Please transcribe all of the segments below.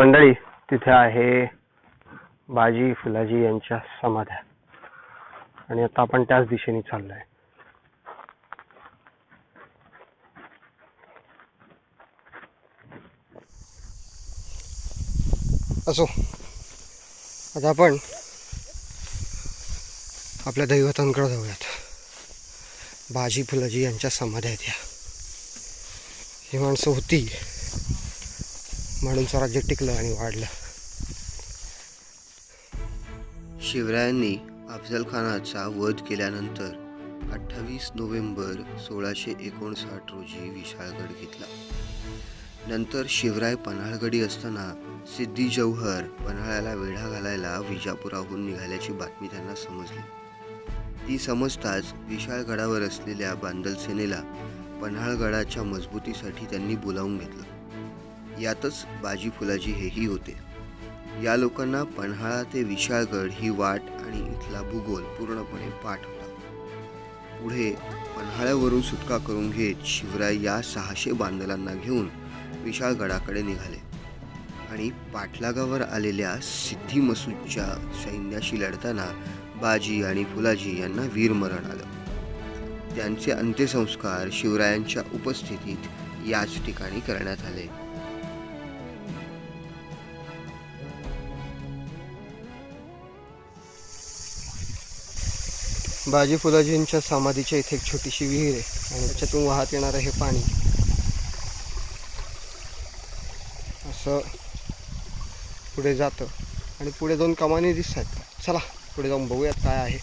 मंडळी तिथे आहे बाजी फुलाजी यांच्या समाध्या. आणि आता आपण त्याच दिशेने चाललोय. असो. आता आपण आपल्या दैवतांकडे जाऊयात. बाजी फुलाजी यांच्या समाध्या आहेत या. ही माणसं होती म्हणून स्वराज्य टिकलं आणि वाढलं. शिवरायांनी अफजल खानाचा वध केल्यानंतर अठ्ठावीस नोव्हेंबर सोळाशे एकोणसाठ रोजी विशाळगड घेतला. नंतर शिवराय पन्हाळगडी असताना सिद्धी जौहर पन्हाळ्याला वेढा घालायला विजापुराहून निघाल्याची बातमी त्यांना समजली. ती समजताच विशाळगडावर असलेल्या बांदल सेनेला पन्हाळगडाच्या मजबूतीसाठी त्यांनी बोलावून घेतलं. यातच बाजी फुलाजी हेही होते. या लोकांना पन्हाळा ते विशाळगड ही वाट आणि इथला भूगोल पूर्णपणे पाठ होता. पुढे पन्हाळ्यावरून सुटका करून घेत शिवराय या सहाशे बांधलांना घेऊन विशाळगडाकडे निघाले आणि पाठलागावर आलेल्या सिद्धी मसूदच्या सैन्याशी लढताना बाजी आणि फुलाजी यांना वीरमरण आलं. त्यांचे अंत्यसंस्कार शिवरायांच्या उपस्थितीत याच ठिकाणी करण्यात आले. बाजी फुलाजींच्या समाधीच्या इथे एक छोटीशी विहीर आहे आणि त्याच्यातून वाहत येणारं हे पाणी. असं पुढे जातं. आणि पुढे दोन कमानी दिसतात. चला पुढे जाऊन बघूयात काय आहे.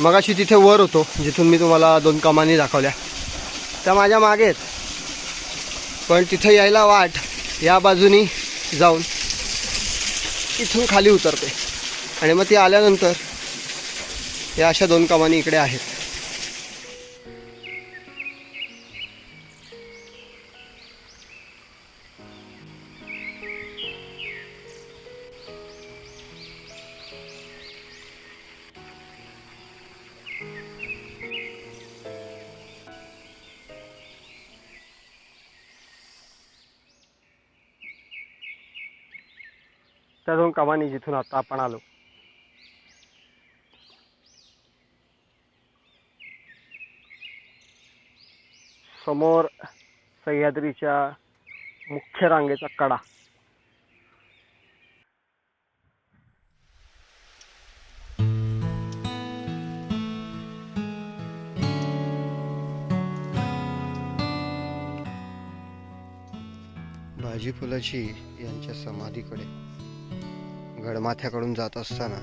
मगाशी तिथे वर होतो जिथून मी तुम्हाला दोन कमानी दाखवल्या. त्या माझ्या मागे आहेत. पण तिथे यायला वाट या बाजूनी जाऊन इथून खाली उतरते. आणि मग ती आल्यानंतर या अशा दोन कमानी इकडे आहेत. त्या दोन कमानी जिथून आता आपण आलो. समोर सह्याद्रीच्या मुख्य रांगेचा कडा. भाजी फुलाची यांच्या समाधीकडे गडमाथ्याकडून जात असताना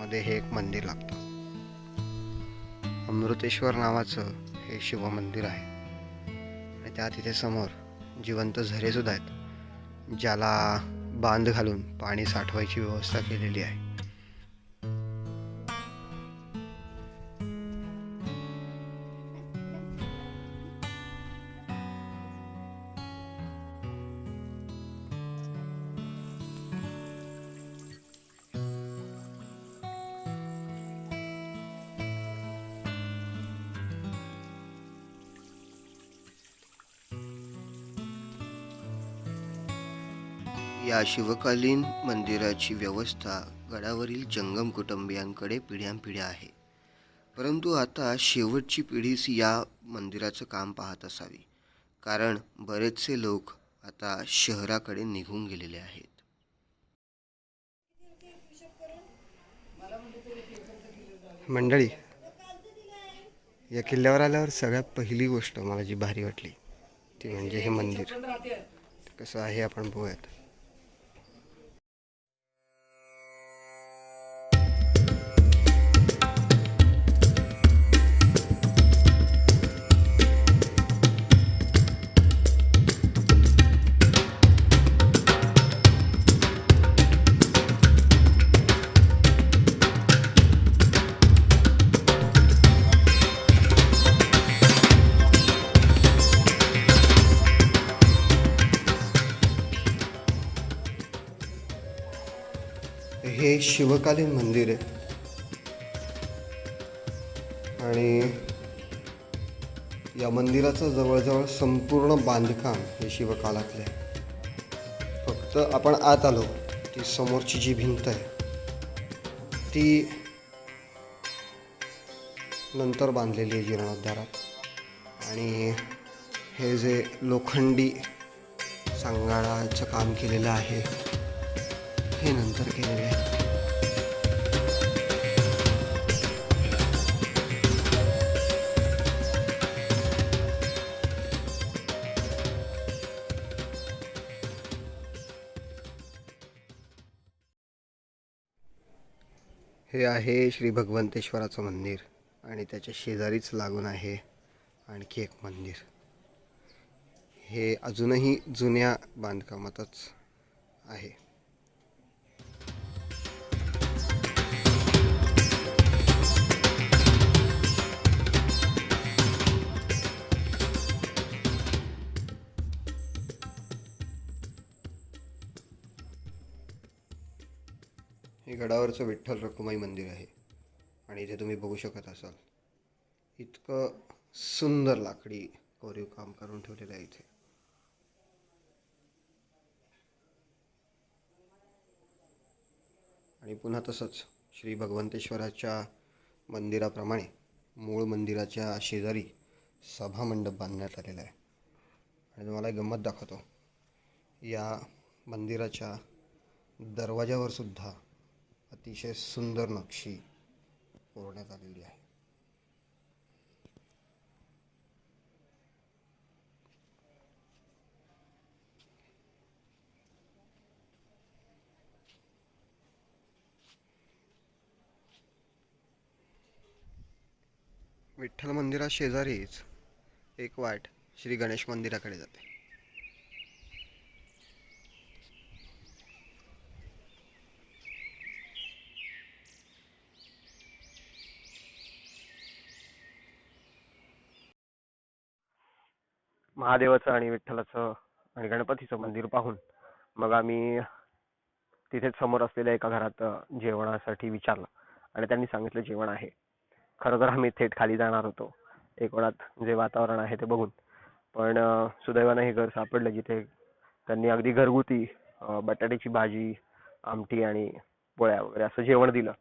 मध्ये हे एक मंदिर लागतं. अमृतेश्वर नावाचं हे शिवमंदिर आहे. आणि त्या तिथे समोर जिवंत झरेसुद्धा आहेत ज्याला बांध घालून पाणी साठवायची व्यवस्था केलेली आहे. या शिवकालीन मंदिराची व्यवस्था गडावरील जंगम कुटुंबियांकडे पिढ्यानपिढ्या आहे. परंतु आता शेवटची पिढीच या मंदिराचं काम पाहत असावी. कारण बरेचसे लोक आता शहराकडे निघून गेलेले आहेत. मंडळी या किल्ल्यावर आल्यावर सगळ्यात पहिली गोष्ट मला जी भारी वाटली ती म्हणजे हे मंदिर. कसं आहे आपण बघूयात. समकालीन मंदिर आहे. आणि या मंदिराचं जवळजवळ संपूर्ण बांधकाम हे शिवकालातले फक्त आपण आत आलो ती समोरची जी भिंत आहे ती नंतर बांधलेली आहे जीर्णोद्धारात. आणि हे जे लोखंडी सांगाडाचं काम केलेलं आहे हे नंतर केलेलं आहे. हे आहे श्री भगवंतेश्वराचं मंदिर आणि त्याच्या शेजारीच लागून आहे आणखी एक मंदिर. हे अजूनही जुन्या बांधकामातच आहे. गडावरचं विठ्ठल रखुमाई मंदिर आहे. आणि इथे तुम्ही बघू शकत असाल. इतकं सुंदर लाकडी कोरीव काम करून ठेवलेलं आहे इथे. आणि पुन्हा तसंच श्री भगवंतेश्वराच्या मंदिराप्रमाणे मूळ मंदिराच्या शेजारी सभामंडप बांधण्यात आलेला आहे. आणि तुम्हाला एक गंमत दाखवतो. या मंदिराच्या दरवाजावर सुद्धा अतिशय सुंदर नक्षी कोरण्यात आलेली आहे. विठ्ठल मंदिरा शेजारीच एक वाट श्री गणेश मंदिराकडे जाते. महादेवाचं आणि विठ्ठलाचं आणि गणपतीचं मंदिर पाहून मग आम्ही तिथेच समोर असलेल्या एका घरात जेवणासाठी विचारलं. आणि त्यांनी सांगितलं जेवण आहे. खरं तर आम्ही थेट खाली जाणार होतो. एक वेळात जे वातावरण आहे ते बघून. पण सुदैवानं हे घर सापडलं जिथे त्यांनी अगदी घरगुती बटाट्याची भाजी आमटी आणि पोळ्या वगैरे असं जेवण दिलं.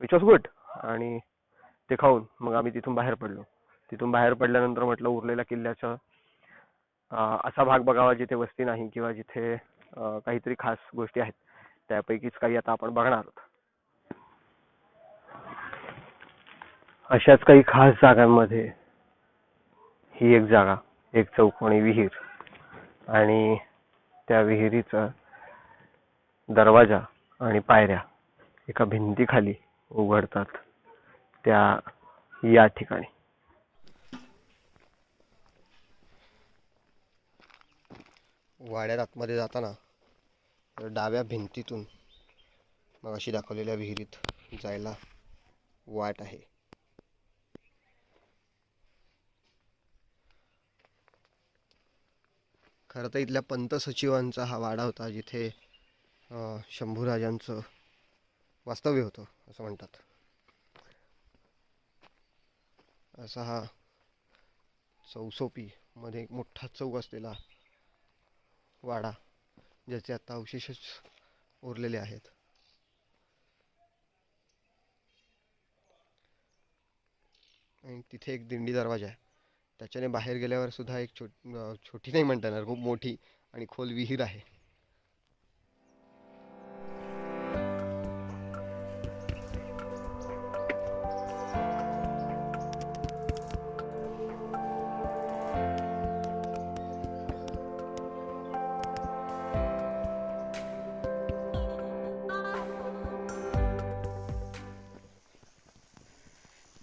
विच वॉज गुड आणि ते खाऊन मग आम्ही तिथून बाहेर पडलो. तिथून बाहेर पडल्यानंतर म्हटलं उरलेल्या किल्ल्याचं असा भाग बघावा जिथे वस्ती नाही किंवा जिथे काहीतरी खास गोष्टी आहेत. त्यापैकीच काही आता आपण बघणार आहोत. अशाच काही खास जागांमध्ये ही एक जागा एक चौकोनी विहीर. आणि त्या विहिरीचा दरवाजा आणि पायऱ्या एका भिंतीखाली उघडतात. त्या या ठिकाणी. वाड्यात आतमध्ये जाताना तर डाव्या भिंतीतून मग अशी दाखवलेल्या विहिरीत जायला वाट आहे. खरं तर इथल्या पंत सचिवांचा हा वाडा होता जिथे शंभूराजांचं वास्तव्य होतं असं म्हणतात. असा हा चौसोपी मध्ये एक मोठा चौक असलेला वाडा ज्याचे आता अवशेषच उरलेले आहेत. आणि तिथे एक दिंडी दरवाजा आहे. त्याच्याने बाहेर गेल्यावर सुद्धा एक छोट छोटी नाही म्हणता येणार खूप मोठी आणि खोल विहीर आहे.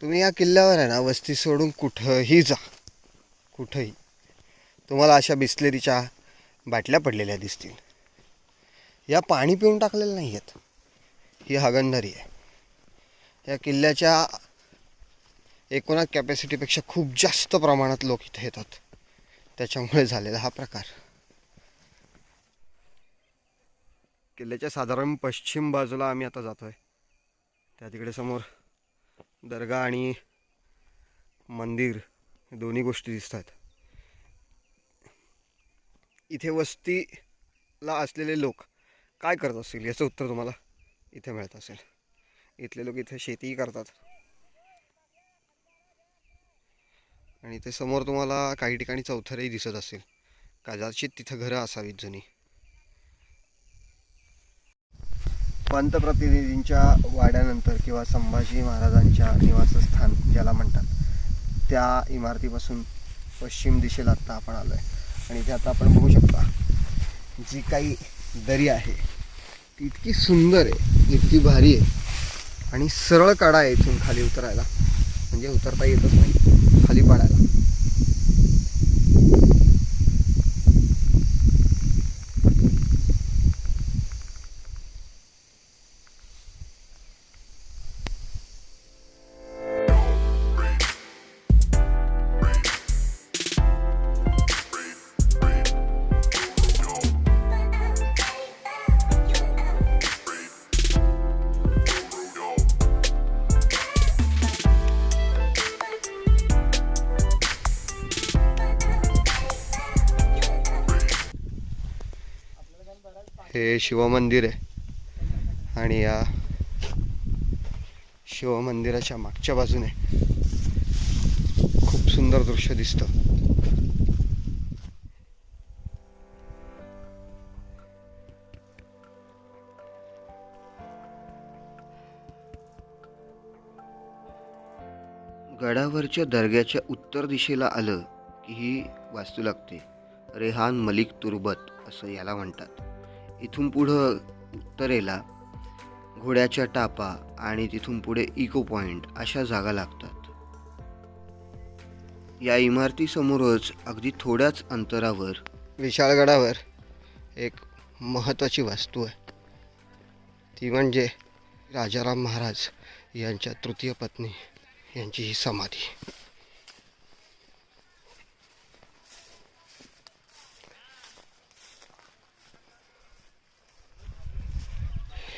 तुम्ही या किल्ल्यावर आहे ना वस्ती सोडून कुठंही जा. कुठंही. तुम्हाला अशा बिस्लेरीच्या बाटल्या पडलेल्या दिसतील. या पाणी पिऊन टाकलेल्या नाही आहेत ही हागणदारी आहे. या किल्ल्याच्या एकूण कॅपॅसिटीपेक्षा खूप जास्त प्रमाणात लोक इथे येतात. त्याच्यामुळे झालेला हा प्रकार. किल्ल्याच्या साधारण पश्चिम बाजूला आम्ही आता जातो आहे त्या तिकडे समोर दर्गा आणि मंदिर दोन्ही गोष्टी दिसतात. इथे वस्तीला असलेले लोक काय करत असतील? याचं उत्तर तुम्हाला इथे मिळत असेल. इथले लोक इथे शेतीही करतात. आणि इथे समोर तुम्हाला काही ठिकाणी चौथरही दिसत असेल. कदाचित तिथं घरं असावीत जुनी. पंतप्रतिनिधींच्या वाड्यानंतर किंवा संभाजी महाराजांच्या निवासस्थान ज्याला म्हणतात त्या इमारतीपासून पश्चिम दिशेला आत्ता आपण आलो आहे आणि ते आता आपण बघू शकता जी काही दरी आहे ती इतकी सुंदर आहे इतकी भारी आहे आणि सरळ काढा आहे इथून खाली उतरायला. म्हणजे उतरता येतच नाही खाली पाडायला. हे शिवमंदिर आहे. आणि या शिवमंदिराच्या मागच्या बाजूने खूप सुंदर दृश्य दिसतं. गडावरच्या दर्ग्याच्या उत्तर दिशेला आलं की ही वास्तू लागते. रेहान मलिक तुर्बत असं याला म्हणतात. इथून पुढं उत्तरेला घोड्याच्या टापा आणि तिथून पुढे इको पॉईंट अशा जागा लागतात. या इमारतीसमोरच अगदी थोड्याच अंतरावर विशाळगडावर एक महत्त्वाची वास्तू आहे. ती म्हणजे राजाराम महाराज यांच्या तृतीय पत्नी यांची ही समाधी.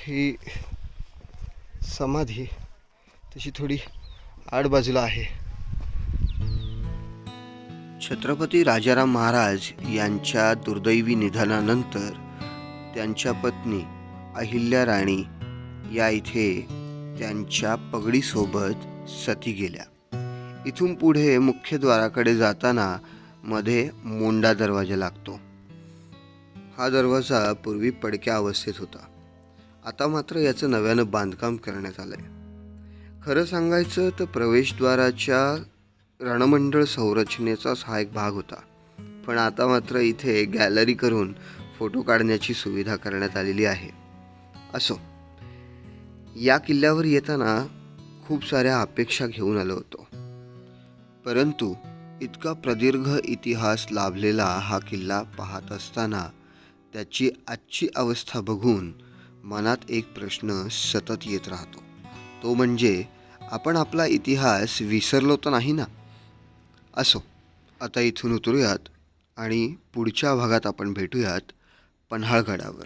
ही समाधी तशी थोडी आडबाजूला आहे. छत्रपती राजाराम महाराज यांच्या दुर्दैवी निधनानंतर त्यांच्या पत्नी अहिल्या राणी या इथे त्यांच्या पगडीसोबत सती गेल्या. इथून पुढे मुख्य द्वाराकडे जाताना मध्ये मोंडा दरवाजा लागतो. हा दरवाजा पूर्वी पडक्या अवस्थेत होता. आता मात्र याचं नव्यानं बांधकाम करण्यात आलं आहे खरं सांगायचं तर प्रवेशद्वाराच्या रणमंडळ संरचनेचाच हा एक भाग होता. पण आता मात्र इथे गॅलरी करून फोटो काढण्याची सुविधा करण्यात आलेली आहे. असो या किल्ल्यावर येताना खूप साऱ्या अपेक्षा घेऊन आलो होतो. परंतु इतका प्रदीर्घ इतिहास लाभलेला हा किल्ला पाहत असताना त्याची आजची अवस्था बघून मनात एक प्रश्न सतत येत राहतो. तो म्हणजे आपण आपला इतिहास विसरलो तर नाही ना? असो आता इथून उतरूयात आणि पुढच्या भागात आपण भेटूयात पन्हाळगडावर.